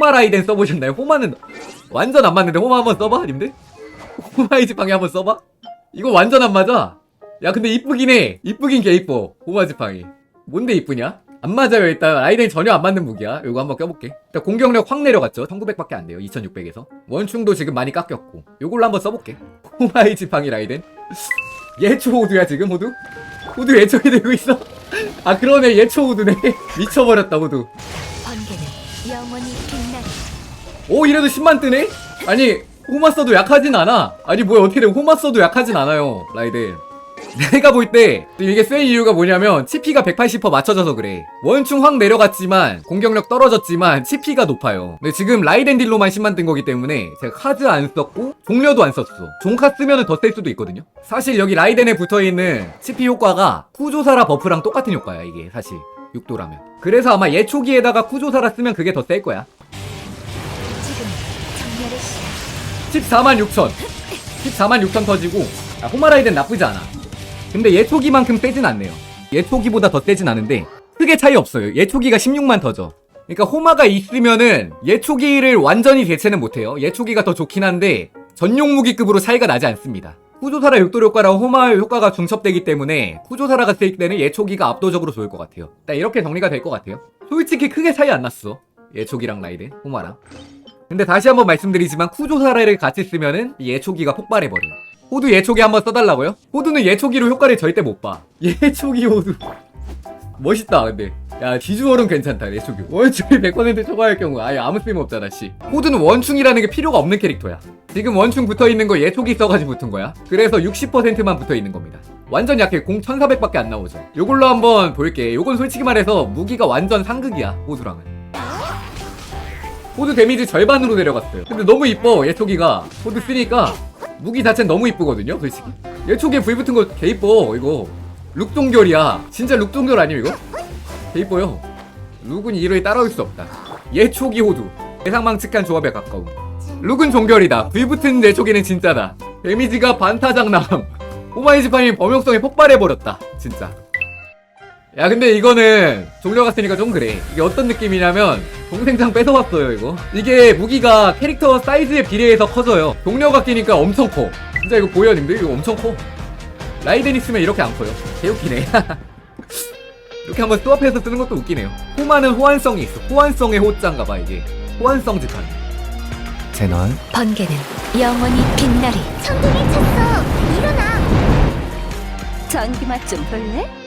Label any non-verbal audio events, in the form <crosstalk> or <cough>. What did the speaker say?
호마 라이덴 써보셨나요? 호마는 완전 안 맞는데 호마 한번 써봐 님들? 호마의 지팡이 한번 써봐? 이거 완전 안 맞아. 야 근데 이쁘긴 해. 이쁘긴 개 이뻐. 호마 지팡이. 뭔데 이쁘냐? 안 맞아요. 일단 라이덴 전혀 안 맞는 무기야. 이거 한번 껴볼게. 일단 공격력 확 내려갔죠? 1900밖에 안 돼요. 2600에서. 원충도 지금 많이 깎였고. 요걸로 한번 써볼게. 호마의 지팡이 라이덴. <laughs> 예초 호두야 지금 호두? 호두 예초이 되고 있어? <laughs> 아 그러네. 예초 호두네. <laughs> 미쳐버렸다 호두 영원히 빛나리. 오 이래도 10만 뜨네? 아니 호마 써도 약하진 않아. 아니 뭐야 어떻게 돼 호마 써도 약하진 않아요 라이덴 내가 볼 때 이게 센 이유가 뭐냐면 치피가 180% 맞춰져서 그래. 원충 확 내려갔지만 공격력 떨어졌지만 치피가 높아요. 근데 지금 라이덴 딜로만 10만 뜬 거기 때문에 제가 카드 안 썼고 종료도 안 썼어. 종카 쓰면 더셀 수도 있거든요. 사실 여기 라이덴에 붙어있는 치피 효과가 쿠조사라 버프랑 똑같은 효과야 이게 사실 6도라면. 그래서 아마 예초기에다가 쿠조사라 쓰면 그게 더 셀 거야. 지금 정렬의 시간. 14만 6천. 14만 6천 터지고 아, 호마라이덴 나쁘지 않아. 근데 예초기만큼 세진 않네요. 예초기보다 더 세진 않은데 크게 차이 없어요. 예초기가 16만 터져. 그러니까 호마가 있으면은 예초기를 완전히 대체는 못해요. 예초기가 더 좋긴 한데 전용 무기급으로 차이가 나지 않습니다 쿠조사라 육도 효과랑 호마 효과가 중첩되기 때문에 쿠조사라가 쓸 때는 예초기가 압도적으로 좋을 것 같아요 일단 이렇게 정리가 될 것 같아요 솔직히 크게 차이 안 났어 예초기랑 라이덴 호마랑 근데 다시 한번 말씀드리지만 쿠조사라를 같이 쓰면은 이 예초기가 폭발해버려. 호두 예초기 한번 써달라고요? 호두는 예초기로 효과를 절대 못 봐. <laughs> 예초기 호두. 멋있다 근데. 야 비주얼은 괜찮다 예초기. 원충이 100% <laughs> 초과할 경우 아예 아무 쓸모 없잖아 씨. 호두는 원충이라는 게 필요가 없는 캐릭터야. 지금 원충 붙어 있는 거 예초기 써가지고 붙은 거야. 그래서 60%만 붙어 있는 겁니다. 완전 약해. 공 1400밖에 안 나오죠. 요걸로 한번 볼게. 요건 솔직히 말해서 무기가 완전 상극이야 호두랑은. 호드 데미지 절반으로 내려갔어요. 근데 너무 이뻐 예초기가 호드 쓰니까 무기 자체는 너무 이쁘거든요, 솔직히. 예초기에 불 붙은 거 개 이뻐 이거. 룩동결이야. 진짜 룩동결 아니에요 이거? 개 이뻐요. 룩은 이로에 따라올 수 없다. 예초기 호두. 예상망측한 조합에 가까움. 룩은 종결이다. 불 붙은 예초기는 진짜다. 데미지가 반타작남. 오마이지판이 범용성이 폭발해버렸다. 진짜. 야 근데 이거는 종려 갔으니까 좀 그래. 이게 어떤 느낌이냐면 동생장 뺏어왔어요 이거. 이게 무기가 캐릭터 사이즈에 비례해서 커져요. 동료가 끼니까 엄청 커. 진짜 이거 보여 님들 이거 엄청 커. 라이덴 있으면 이렇게 안 커요. 개웃기네. <laughs> 이렇게 한번 스왑해서 쓰는 것도 웃기네요. 호마는 호환성이 있어. 호환성의 호자인가봐 이게. 호환성 지판 채널 번개는 영원히 빛나리. 천둥이 쳤어. 일어나. 전기 맛 좀 볼래?